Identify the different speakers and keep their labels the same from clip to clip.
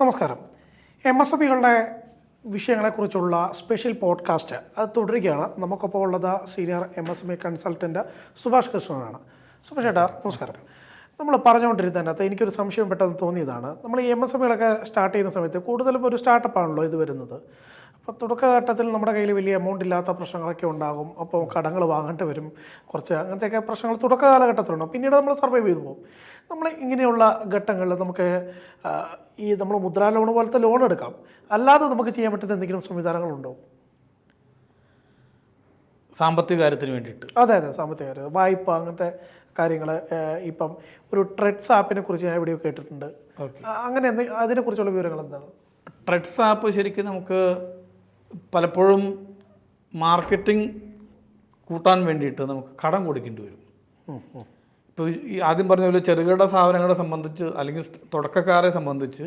Speaker 1: നമസ്കാരം. M S F ഇകളുടെ വിഷയങ്ങളെക്കുറിച്ചുള്ള സ്പെഷ്യൽ പോഡ്കാസ്റ്റ് അത് തുടരുകയാണ്. നമുക്കൊപ്പം ഉള്ളത് senior M S M E consultant Subhash കൃഷ്ണനാണ്. Subhash ചേട്ടാ നമസ്കാരം. നമ്മൾ പറഞ്ഞുകൊണ്ടിരുന്നതിനകത്ത് എനിക്കൊരു സംശയം പെട്ടെന്ന് തോന്നിയതാണ്. നമ്മൾ ഈ എം എസ് എം ഇകളൊക്കെ സ്റ്റാർട്ട് ചെയ്യുന്ന സമയത്ത് കൂടുതലും ഒരു സ്റ്റാർട്ടപ്പാണല്ലോ ഇത് വരുന്നത്. തുടക്കഘട്ടത്തിൽ നമ്മുടെ കയ്യിൽ വലിയ എമൗണ്ട് ഇല്ലാത്ത പ്രശ്നങ്ങളൊക്കെ ഉണ്ടാകും. അപ്പോൾ കടങ്ങൾ വാങ്ങേണ്ടി വരും. കുറച്ച് അങ്ങനത്തെയൊക്കെ പ്രശ്നങ്ങൾ തുടക്ക കാലഘട്ടത്തിലുണ്ടാകും പിന്നീട് നമ്മൾ സർവൈവ് ചെയ്തു പോകും. നമ്മൾ ഇങ്ങനെയുള്ള ഘട്ടങ്ങളിൽ നമുക്ക് ഈ നമ്മൾ മുദ്രാ ലോൺ പോലത്തെ ലോൺ എടുക്കാം. അല്ലാതെ നമുക്ക് ചെയ്യാൻ പറ്റുന്ന എന്തെങ്കിലും സംവിധാനങ്ങളുണ്ടോ?
Speaker 2: സാമ്പത്തിക കാര്യത്തിന് വേണ്ടിയിട്ട്.
Speaker 1: അതെ അതെ. സാമ്പത്തിക കാര്യം വായ്പ അങ്ങനത്തെ കാര്യങ്ങൾ ഇപ്പം ഒരു ട്രെഡ്സ് ആപ്പിനെ കുറിച്ച് ഞാൻ എവിടെയോ കേട്ടിട്ടുണ്ട്. അങ്ങനെ അതിനെക്കുറിച്ചുള്ള വിവരങ്ങൾ എന്താണ്?
Speaker 2: ട്രെഡ്സ് ആപ്പ് ശരിക്കും നമുക്ക് പലപ്പോഴും മാർക്കറ്റിംഗ് കൂട്ടാൻ വേണ്ടിയിട്ട് നമുക്ക് കടം കൊടുക്കേണ്ടി വരും. ഇപ്പോൾ ഈ ആദ്യം പറഞ്ഞ പോലെ ചെറുകിട സ്ഥാപനങ്ങളെ സംബന്ധിച്ച് അല്ലെങ്കിൽ തുടക്കക്കാരെ സംബന്ധിച്ച്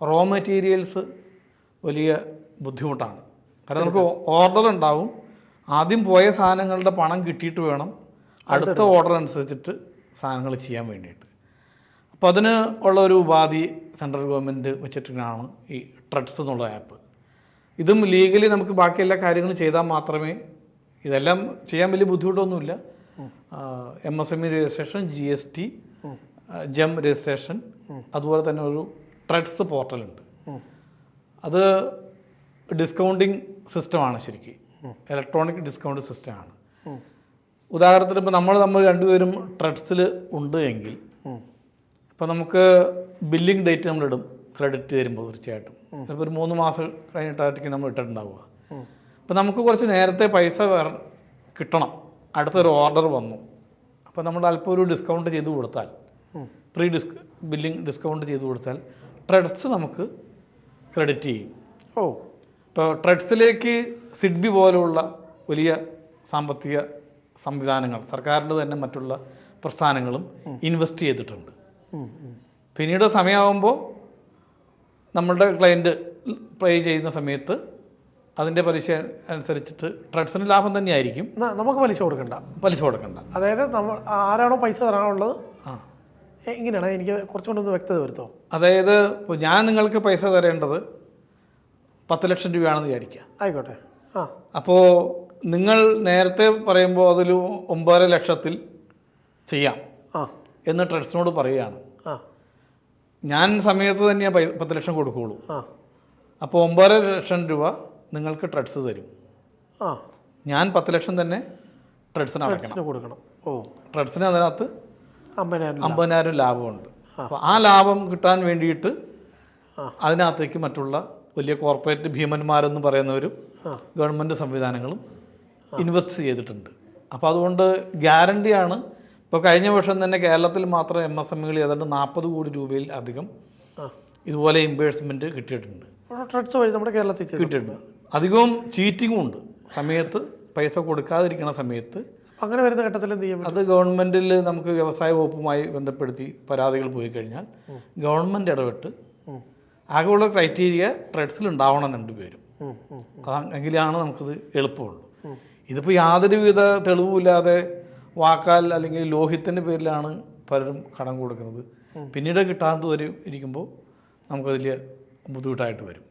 Speaker 2: റോ മെറ്റീരിയൽസ് വലിയ ബുദ്ധിമുട്ടാണ്. കാരണം നമുക്ക് ഓർഡർ ഉണ്ടാവും. ആദ്യം പോയ സാധനങ്ങളുടെ പണം കിട്ടിയിട്ട് വേണം അടുത്ത ഓർഡർ അനുസരിച്ചിട്ട് സാധനങ്ങൾ ചെയ്യാൻ വേണ്ടിയിട്ട്. അപ്പോൾ അതിന് ഉള്ള ഒരു ഉപാധി സെൻട്രൽ ഗവൺമെന്റ് വെച്ചിട്ടാണ് ഈ ട്രഡ്സ് എന്നുള്ള ആപ്പ്. ഇതും ലീഗലി നമുക്ക് ബാക്കി എല്ലാ കാര്യങ്ങളും ചെയ്താൽ മാത്രമേ ഇതെല്ലാം ചെയ്യാൻ വലിയ ബുദ്ധിമുട്ടൊന്നുമില്ല. M S M E registration G S T ജം രജിസ്ട്രേഷൻ അതുപോലെ തന്നെ ഒരു ട്രഡ്സ് പോർട്ടലുണ്ട്. അത് ഡിസ്കൗണ്ടിങ് സിസ്റ്റമാണ് ശരിക്കും. ഇലക്ട്രോണിക് ഡിസ്കൗണ്ട് സിസ്റ്റമാണ് ഉദാഹരണത്തിന് ഇപ്പോൾ നമ്മൾ നമ്മൾ രണ്ടുപേരും ട്രഡ്സിൽ ഉണ്ട് എങ്കിൽ ഇപ്പം നമുക്ക് ബില്ലിംഗ് ഡേറ്റ് നമ്മളിടും. ക്രെഡിറ്റ് തരുമ്പോൾ തീർച്ചയായിട്ടും. ചിലപ്പോൾ ഒരു മൂന്ന് മാസം കഴിഞ്ഞിട്ടായിരിക്കും നമ്മൾ ഇട്ടിട്ടുണ്ടാവുക. അപ്പോൾ നമുക്ക് കുറച്ച് നേരത്തെ പൈസ വേറെ കിട്ടണം. അടുത്തൊരു ഓർഡർ വന്നു. അപ്പോൾ നമ്മൾ അല്പം ഒരു ഡിസ്കൗണ്ട് ചെയ്ത് കൊടുത്താൽ പ്രീ ഡിസ്ക് ബില്ലിംഗ് ഡിസ്കൗണ്ട് ചെയ്ത് കൊടുത്താൽ ട്രെഡ്സ് നമുക്ക് ക്രെഡിറ്റ് ചെയ്യും.
Speaker 1: ഓ.
Speaker 2: ഇപ്പോൾ ട്രെഡ്സിലേക്ക് സിഡ്ബി പോലുള്ള വലിയ സാമ്പത്തിക സംവിധാനങ്ങൾ സർക്കാരിന്റെ തന്നെ മറ്റുള്ള പ്രസ്ഥാനങ്ങളും ഇൻവെസ്റ്റ് ചെയ്തിട്ടുണ്ട്. പിന്നീട് സമയമാകുമ്പോൾ നമ്മളുടെ ക്ലയന്റ് പേ ചെയ്യുന്ന സമയത്ത് അതിന്റെ പലിശ അനുസരിച്ചിട്ട് ട്രഡ്സിന് ലാഭം തന്നെയായിരിക്കും.
Speaker 1: നമുക്ക് പലിശ കൊടുക്കണ്ട.
Speaker 2: പലിശ കൊടുക്കണ്ട.
Speaker 1: അതായത് നമ്മൾ ആരാണോ പൈസ തരാനുള്ളത്
Speaker 2: ആ.
Speaker 1: എങ്ങനെയാണ് എനിക്ക് കുറച്ചുകൂടെ ഒന്ന് വ്യക്തത വരുത്തോ?
Speaker 2: അതായത് ഇപ്പോൾ ഞാൻ നിങ്ങൾക്ക് പൈസ തരേണ്ടത് പത്ത് ലക്ഷം രൂപയാണെന്ന് വിചാരിക്കുക.
Speaker 1: ആയിക്കോട്ടെ. ആ.
Speaker 2: അപ്പോൾ നിങ്ങൾ നേരത്തെ പറയുമ്പോൾ അതിൽ ഒമ്പതര ലക്ഷത്തിൽ ചെയ്യാം
Speaker 1: ആ.
Speaker 2: എന്ന് ട്രഡ്സിനോട് പറയുകയാണ്. ഞാൻ സമയത്ത് തന്നെയാണ് പൈ പത്ത് ലക്ഷം കൊടുക്കുകയുള്ളൂ
Speaker 1: ആ.
Speaker 2: അപ്പോൾ ഒമ്പതര ലക്ഷം രൂപ നിങ്ങൾക്ക് ട്രഡ്സ് തരും.
Speaker 1: ആ.
Speaker 2: ഞാൻ പത്ത് ലക്ഷം തന്നെ ട്രഡ്സിന് അടയ്ക്കണം.
Speaker 1: കൊടുക്കണം. ഓ.
Speaker 2: ട്രഡ്സിന് അതിനകത്ത്
Speaker 1: അമ്പതിനായിരം
Speaker 2: അമ്പതിനായിരം ലാഭമുണ്ട്. അപ്പോൾ ആ ലാഭം കിട്ടാൻ വേണ്ടിയിട്ട്. അതിനകത്തേക്ക് മറ്റുള്ള വലിയ കോർപ്പറേറ്റ് ഭീമന്മാരെന്ന് പറയുന്നവരും
Speaker 1: ഗവൺമെന്റ്
Speaker 2: ഗവൺമെന്റ് സംവിധാനങ്ങളും ഇൻവെസ്റ്റ് ചെയ്തിട്ടുണ്ട്. അപ്പോൾ അതുകൊണ്ട് ഗ്യാരണ്ടിയാണ് ഇപ്പോൾ കഴിഞ്ഞ വർഷം തന്നെ കേരളത്തിൽ മാത്രം എം എസ് എം ഇകൾ ഏതാണ്ട് നാൽപ്പത് കോടി രൂപയിൽ അധികം ഇതുപോലെ ഇമ്പേഴ്സ്മെന്റ് കിട്ടിയിട്ടുണ്ട്.
Speaker 1: ട്രഡ്സ് വഴി നമ്മുടെ കേരളത്തിൽ
Speaker 2: കിട്ടിയിട്ടുണ്ട്. അധികവും ചീറ്റിങ്ങും ഉണ്ട്. സമയത്ത് പൈസ കൊടുക്കാതിരിക്കുന്ന സമയത്ത്
Speaker 1: അങ്ങനെ വരുന്ന ഘട്ടത്തിൽ എന്ത് ചെയ്യും
Speaker 2: അത് ഗവൺമെന്റിൽ നമുക്ക് വ്യവസായ വകുപ്പുമായി ബന്ധപ്പെടുത്തി പരാതികൾ പോയി കഴിഞ്ഞാൽ ഗവൺമെന്റ് ഇടപെട്ട്. ആകെയുള്ള ക്രൈറ്റീരിയ ട്രെഡ്സിൽ ഉണ്ടാവണം രണ്ടുപേരും. അതെങ്കിലാണ് നമുക്കത് എളുപ്പമുള്ളൂ. ഇതിപ്പോൾ യാതൊരുവിധ തെളിവുമില്ലാതെ വാക്കാൽ അല്ലെങ്കിൽ ലോഹിത്തിന്റെ പേരിലാണ് പലരും കടം കൊടുക്കുന്നത്. പിന്നീട് കിട്ടാത്തത് വരെ ഇരിക്കുമ്പോൾ നമുക്ക് വലിയ ബുദ്ധിമുട്ടായിട്ട് വരും.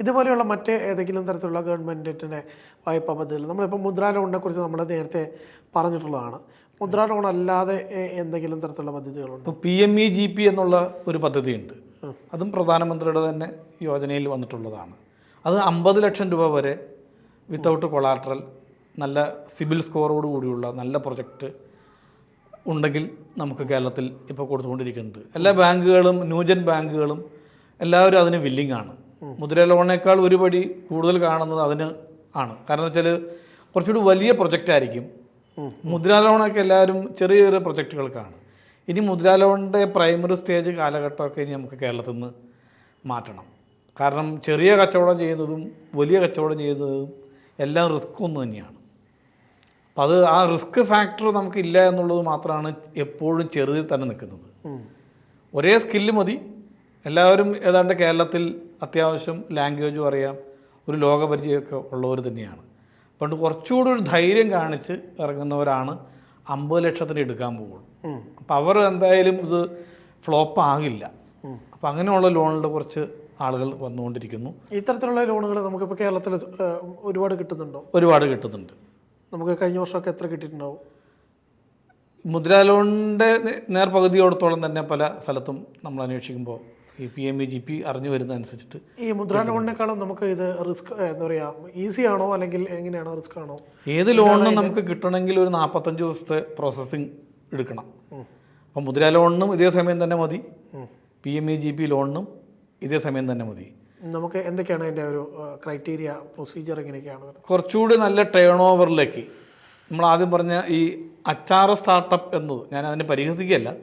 Speaker 1: ഇതുപോലെയുള്ള മറ്റ് ഏതെങ്കിലും തരത്തിലുള്ള ഗവൺമെന്റിന്റെ വായ്പാ പദ്ധതികൾ നമ്മളിപ്പോൾ മുദ്രാ ലോണിനെ കുറിച്ച് നമ്മൾ നേരത്തെ പറഞ്ഞിട്ടുള്ളതാണ്. മുദ്രാ ലോൺ അല്ലാതെ എന്തെങ്കിലും തരത്തിലുള്ള പദ്ധതികളുണ്ട്?
Speaker 2: ഇപ്പോൾ P M E G P എന്നുള്ള ഒരു പദ്ധതിയുണ്ട്. അതും പ്രധാനമന്ത്രിയുടെ തന്നെ യോജനയിൽ വന്നിട്ടുള്ളതാണ്. അത് അമ്പത് ലക്ഷം രൂപ വരെ വിത്തൗട്ട് കൊളാട്രൽ നല്ല സിബിൽ സ്കോറോട് കൂടിയുള്ള നല്ല പ്രൊജക്റ്റ് ഉണ്ടെങ്കിൽ നമുക്ക് കേരളത്തിൽ ഇപ്പോൾ കൊടുത്തുകൊണ്ടിരിക്കുന്നുണ്ട്. എല്ലാ ബാങ്കുകളും ന്യൂജൻ ബാങ്കുകളും എല്ലാവരും അതിന് വില്ലിംഗ് ആണ്. മുദ്ര ലോണേക്കാൾ ഒരുപടി കൂടുതൽ കാണുന്നത് അതിന് ആണ്. കാരണം വെച്ചാൽ കുറച്ചുകൂടി വലിയ പ്രൊജക്റ്റ് ആയിരിക്കും. മുദ്രാ ലോണൊക്കെ എല്ലാവരും ചെറിയ ചെറിയ പ്രൊജക്റ്റുകൾക്കാണ് ഇനി മുദ്രാ ലോണിന്റെ പ്രൈമറി സ്റ്റേജ് കാലഘട്ടമൊക്കെ ഇനി നമുക്ക് കേരളത്തിൽ നിന്ന് മാറ്റണം. കാരണം ചെറിയ കച്ചവടം ചെയ്യുന്നതും വലിയ കച്ചവടം ചെയ്യുന്നതും എല്ലാം റിസ്ക് ഒന്ന് തന്നെയാണ്. അത് ആ റിസ്ക് ഫാക്ടർ നമുക്കില്ല എന്നുള്ളത് മാത്രമാണ് എപ്പോഴും ചെറുതിൽ തന്നെ നിൽക്കുന്നത്. ഒരേ സ്കില്ല് മതി. എല്ലാവരും ഏതാണ്ട് കേരളത്തിൽ അത്യാവശ്യം ലാംഗ്വേജും അറിയാം. ഒരു ലോകപരിചയമൊക്കെ ഉള്ളവർ തന്നെയാണ്. പണ്ട് കുറച്ചുകൂടി ഒരു ധൈര്യം കാണിച്ച് ഇറങ്ങുന്നവരാണ് അമ്പത് ലക്ഷത്തിന് എടുക്കാൻ പോകുള്ളൂ അപ്പം അവർ എന്തായാലും ഇത് ഫ്ലോപ്പ് ആകില്ല. അപ്പം അങ്ങനെയുള്ള ലോണിൽ കുറച്ച് ആളുകൾ വന്നുകൊണ്ടിരിക്കുന്നു.
Speaker 1: ഇത്തരത്തിലുള്ള ലോണുകൾ നമുക്കിപ്പോൾ കേരളത്തിൽ ഒരുപാട് കിട്ടുന്നുണ്ടോ?
Speaker 2: ഒരുപാട് കിട്ടുന്നുണ്ട്.
Speaker 1: നമുക്ക് കഴിഞ്ഞ വർഷമൊക്കെ എത്ര കിട്ടിയിട്ടുണ്ടാവും?
Speaker 2: മുദ്രാ ലോണിന്റെ നേർപകുതിയോടത്തോളം തന്നെ പല സ്ഥലത്തും നമ്മൾ അന്വേഷിക്കുമ്പോൾ ഈ P M E G P അറിഞ്ഞു വരുന്ന അനുസരിച്ചിട്ട്
Speaker 1: ഈ മുദ്രാ ലോണിനേക്കാളും നമുക്ക് ഇത് റിസ്ക് എന്താ പറയുക ഈസി ആണോ അല്ലെങ്കിൽ എങ്ങനെയാണോ റിസ്ക് ആണോ?
Speaker 2: ഏത് ലോണിനും നമുക്ക് കിട്ടണമെങ്കിൽ ഒരു നാൽപ്പത്തഞ്ച് ദിവസത്തെ പ്രോസസ്സിങ് എടുക്കണം. അപ്പം മുദ്രാ ലോണിനും ഇതേ സമയം തന്നെ മതി. P M E G P ലോണിനും ഇതേ സമയം തന്നെ മതി.
Speaker 1: നമുക്ക് എന്തൊക്കെയാണ് അതിന്റെ ഒരു ക്രൈറ്റീരിയ പ്രൊസീജിയർ എങ്ങനെയൊക്കെയാണ്?
Speaker 2: കുറച്ചുകൂടി നല്ല ടേൺ ഓവറിലേക്ക് നമ്മൾ ആദ്യം പറഞ്ഞ ഈ അച്ചാറ് സ്റ്റാർട്ടപ്പ് എന്നത് ഞാൻ അതിനെ പരിഹസിക്കുകയല്ല.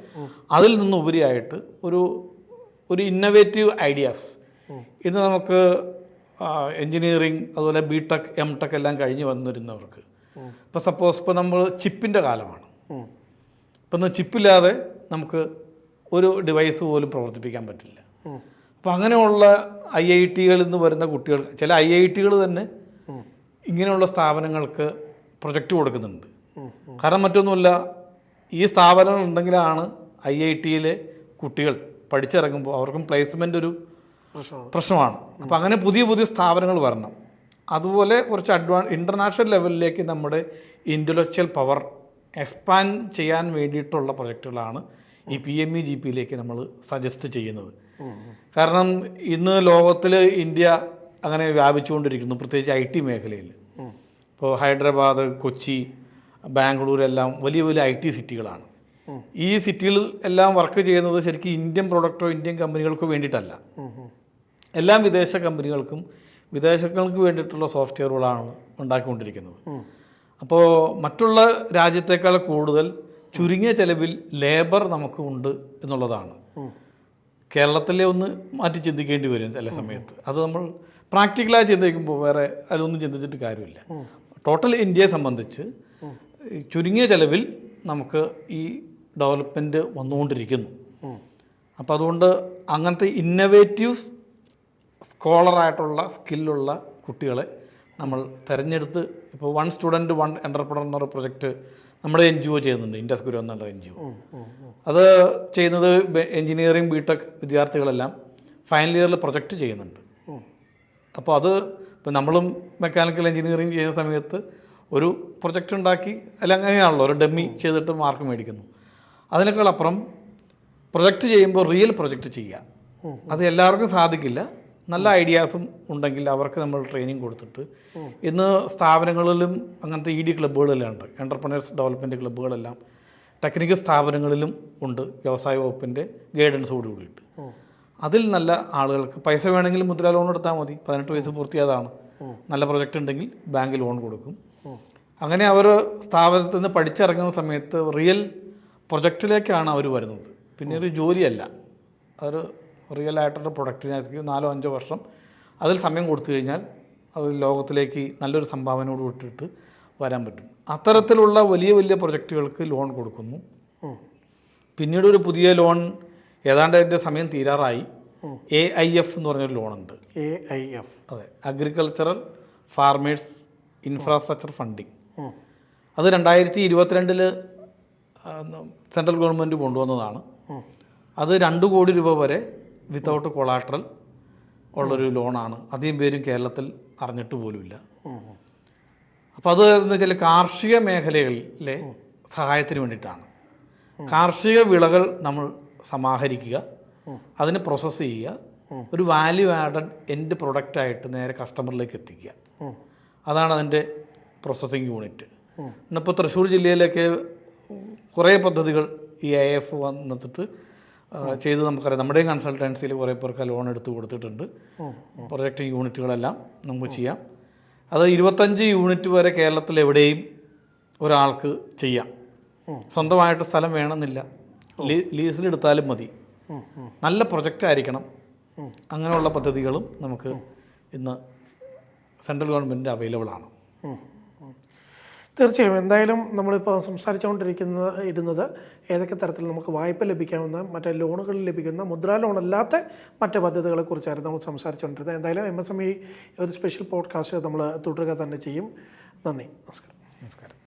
Speaker 2: അതിൽ നിന്നുപരിയായിട്ട് ഒരു ഒരു ഇന്നവേറ്റീവ് ഐഡിയാസ് ഇത് നമുക്ക് എൻജിനീയറിങ് അതുപോലെ ബി ടെക് എം ടെക് എല്ലാം കഴിഞ്ഞ് വന്നിരുന്നവർക്ക്. ഇപ്പോൾ സപ്പോസ് ഇപ്പോൾ നമ്മൾ ചിപ്പിന്റെ കാലമാണ്. ഇപ്പം ഇന്ന് ചിപ്പില്ലാതെ നമുക്ക് ഒരു ഡിവൈസ് പോലും പ്രവർത്തിപ്പിക്കാൻ പറ്റില്ല.
Speaker 1: അപ്പം
Speaker 2: അപ്പോൾ അങ്ങനെയുള്ള ഐ ഐ ടികളിൽ നിന്ന് വരുന്ന കുട്ടികൾ ചില ഐ ഐ ടികൾ തന്നെ ഇങ്ങനെയുള്ള സ്ഥാപനങ്ങൾക്ക് പ്രൊജക്റ്റ് കൊടുക്കുന്നുണ്ട്. കാരണം മറ്റൊന്നുമില്ല ഈ സ്ഥാപനങ്ങൾ ഉണ്ടെങ്കിലാണ് ഐ ഐ ടിയിലെ കുട്ടികൾ പഠിച്ചിറങ്ങുമ്പോൾ അവർക്കും പ്ലേസ്മെന്റ് ഒരു
Speaker 1: പ്രശ്നമാണ്.
Speaker 2: അപ്പോൾ അങ്ങനെ പുതിയ പുതിയ സ്ഥാപനങ്ങൾ വരണം. അതുപോലെ കുറച്ച് അഡ്വാൻ ഇന്റർനാഷണൽ ലെവലിലേക്ക് നമ്മുടെ ഇന്റലക്ച്വൽ പവർ എക്സ്പാൻഡ് ചെയ്യാൻ വേണ്ടിയിട്ടുള്ള പ്രൊജക്റ്റുകളാണ് ഈ പി എം ഇ ജി പിയിലേക്ക് നമ്മൾ സജസ്റ്റ് ചെയ്യുന്നത്. കാരണം ഇന്ന് ലോകത്തിൽ ഇന്ത്യ അങ്ങനെ വ്യാപിച്ചുകൊണ്ടിരിക്കുന്നു പ്രത്യേകിച്ച് ഐ ടി മേഖലയിൽ ഇപ്പോൾ ഹൈദരാബാദ് കൊച്ചി ബാംഗ്ലൂർ എല്ലാം വലിയ വലിയ ഐ ടി സിറ്റികളാണ് ഈ സിറ്റികളിൽ എല്ലാം വർക്ക് ചെയ്യുന്നത് ശരിക്കും ഇന്ത്യൻ പ്രൊഡക്റ്റോ ഇന്ത്യൻ കമ്പനികൾക്കോ വേണ്ടിയിട്ടല്ല. എല്ലാം വിദേശ കമ്പനികൾക്കും വിദേശങ്ങൾക്ക് വേണ്ടിയിട്ടുള്ള സോഫ്റ്റ്വെയറുകളാണ് ഉണ്ടാക്കിക്കൊണ്ടിരിക്കുന്നത് അപ്പോൾ മറ്റുള്ള രാജ്യത്തേക്കാൾ കൂടുതൽ ചുരുങ്ങിയ ചെലവിൽ ലേബർ നമുക്കുണ്ട് എന്നുള്ളതാണ്. കേരളത്തിലെ ഒന്ന് മാറ്റി ചിന്തിക്കേണ്ടി വരും ചില സമയത്ത്. അത് നമ്മൾ പ്രാക്ടിക്കലായി ചിന്തിക്കുമ്പോൾ വേറെ അതിലൊന്നും ചിന്തിച്ചിട്ട് കാര്യമില്ല. ടോട്ടൽ ഇന്ത്യയെ സംബന്ധിച്ച് ചുരുങ്ങിയ ചെലവിൽ നമുക്ക് ഈ ഡെവലപ്മെന്റ് വന്നുകൊണ്ടിരിക്കുന്നു. അപ്പോൾ അതുകൊണ്ട് അങ്ങനത്തെ ഇന്നവേറ്റീവ്സ് സ്കോളറായിട്ടുള്ള സ്കില്ലുള്ള കുട്ടികളെ നമ്മൾ തിരഞ്ഞെടുത്ത് ഇപ്പോൾ one student one entrepreneur project നമ്മുടെ എൻ ജി ഒ ചെയ്യുന്നുണ്ട് ഇൻഡസ് ഗുരു എന്നുള്ള എൻ ജി ഒ. അത് ചെയ്യുന്നത് എൻജിനീയറിംഗ് ബി ടെക് വിദ്യാർത്ഥികളെല്ലാം ഫൈനൽ ഇയറിൽ പ്രൊജക്റ്റ് ചെയ്യുന്നുണ്ട്. അപ്പോൾ അത് ഇപ്പോൾ നമ്മളും മെക്കാനിക്കൽ എഞ്ചിനീയറിംഗ് ചെയ്യുന്ന സമയത്ത് ഒരു പ്രൊജക്റ്റ് ഉണ്ടാക്കി അല്ല അങ്ങനെയാണല്ലോ ഒരു ഡെമ്മി ചെയ്തിട്ട് മാർക്ക് മേടിക്കുന്നു. അതിനേക്കാൾ അപ്പുറം പ്രൊജക്റ്റ് ചെയ്യുമ്പോൾ റിയൽ പ്രൊജക്റ്റ് ചെയ്യുക. അത് എല്ലാവർക്കും സാധിക്കില്ല. നല്ല ഐഡിയാസും ഉണ്ടെങ്കിൽ അവർക്ക് നമ്മൾ ട്രെയിനിങ് കൊടുത്തിട്ട് ഇന്ന് സ്ഥാപനങ്ങളിലും അങ്ങനത്തെ ഇ ഡി ക്ലബ്ബുകളെല്ലാം ഉണ്ട്. എന്റർപ്രണേഴ്സ് ഡെവലപ്മെന്റ് ക്ലബ്ബുകളെല്ലാം ടെക്നിക്കൽ സ്ഥാപനങ്ങളിലും ഉണ്ട്. വ്യവസായ വകുപ്പിന്റെ ഗൈഡൻസോട് കൂടിയിട്ട്. അതിൽ നല്ല ആളുകൾക്ക് പൈസ വേണമെങ്കിൽ മുദ്ര ലോൺ എടുത്താൽ മതി. പതിനെട്ട് വയസ്സ് പൂർത്തിയാതാണ് നല്ല പ്രൊജക്റ്റ് ഉണ്ടെങ്കിൽ ബാങ്ക് ലോൺ കൊടുക്കും. അങ്ങനെ അവർ സ്ഥാപനത്തിൽ നിന്ന് പഠിച്ചിറങ്ങുന്ന സമയത്ത് റിയൽ പ്രൊജക്റ്റിലേക്കാണ് അവർ വരുന്നത്. പിന്നെ ഒരു ജോലിയല്ല. അവർ റിയൽ ആയിട്ടുള്ള പ്രൊഡക്റ്റിനായിരിക്കും നാലോ അഞ്ചോ വർഷം അതിൽ സമയം കൊടുത്തു കഴിഞ്ഞാൽ അത് ലോകത്തിലേക്ക് നല്ലൊരു സംഭാവനയോട് വിട്ടിട്ട് വരാൻ പറ്റും. അത്തരത്തിലുള്ള വലിയ വലിയ പ്രൊജക്റ്റുകൾക്ക് ലോൺ കൊടുക്കുന്നു. പിന്നീട് ഒരു പുതിയ ലോൺ ഏതാണ്ട് അതിന്റെ സമയം തീരാറായി. എ ഐ എഫ് എന്ന് പറഞ്ഞൊരു ലോണുണ്ട്.
Speaker 1: എ ഐ എഫ്
Speaker 2: അതെ. അഗ്രികൾച്ചറൽ ഫാർമേഴ്സ് ഇൻഫ്രാസ്ട്രക്ചർ ഫണ്ടിങ് അത് രണ്ടായിരത്തി ഇരുപത്തിരണ്ടിൽ സെൻട്രൽ ഗവൺമെന്റ് കൊണ്ടുവന്നതാണ്. അത് രണ്ട് കോടി രൂപ വരെ വിത്തൗട്ട് കൊളാട്രൽ ഉള്ളൊരു ലോണാണ് അധികം പേരും കേരളത്തിൽ അറിഞ്ഞിട്ട് പോലുമില്ല. അപ്പോൾ അത് എന്ന് വെച്ചാൽ കാർഷിക മേഖലകളിലെ സഹായത്തിന് വേണ്ടിയിട്ടാണ്. കാർഷിക വിളകൾ നമ്മൾ സമാഹരിക്കുക അതിനെ പ്രോസസ്സ് ചെയ്യുക ഒരു വാല്യൂ ആഡഡ് എൻഡ് പ്രൊഡക്റ്റായിട്ട് നേരെ കസ്റ്റമറിലേക്ക് എത്തിക്കുക. അതാണ് അതിന്റെ പ്രോസസ്സിങ് യൂണിറ്റ് ഇന്നിപ്പോൾ തൃശ്ശൂർ ജില്ലയിലൊക്കെ കുറേ പദ്ധതികൾ ഈ ഐ എഫ് വന്നിട്ട് ചെയ്ത് നമുക്കറിയാം. നമ്മുടെ കൺസൾട്ടൻസിയിൽ കുറേ പേർക്ക് ലോൺ എടുത്ത് കൊടുത്തിട്ടുണ്ട്. പ്രൊജക്റ്റ് യൂണിറ്റുകളെല്ലാം നമുക്ക് ചെയ്യാം. അത് ഇരുപത്തഞ്ച് യൂണിറ്റ് വരെ കേരളത്തിൽ എവിടെയും ഒരാൾക്ക് ചെയ്യാം. സ്വന്തമായിട്ട് സ്ഥലം വേണമെന്നില്ല. ലീസിലെടുത്താലും മതി. നല്ല പ്രൊജക്റ്റ് ആയിരിക്കണം. അങ്ങനെയുള്ള പദ്ധതികളും നമുക്ക് ഇന്ന് സെൻട്രൽ ഗവൺമെന്റ് അവൈലബിൾ ആണ്.
Speaker 1: തീർച്ചയായും. എന്തായാലും നമ്മളിപ്പോൾ സംസാരിച്ചുകൊണ്ടിരിക്കുന്ന ഇരുന്നത് ഏതൊക്കെ തരത്തിൽ നമുക്ക് വായ്പ ലഭിക്കാവുന്ന മറ്റേ ലോണുകൾ ലഭിക്കുന്ന മുദ്രാ ലോൺ അല്ലാത്ത മറ്റ് പദ്ധതികളെക്കുറിച്ചായിരുന്നു നമ്മൾ സംസാരിച്ചുകൊണ്ടിരുന്നത് എന്തായാലും എം എസ് എം ഇ ഒരു സ്പെഷ്യൽ പോഡ്കാസ്റ്റ് നമ്മൾ തുടരുക തന്നെ ചെയ്യും. നന്ദി. നമസ്കാരം.
Speaker 2: നമസ്കാരം.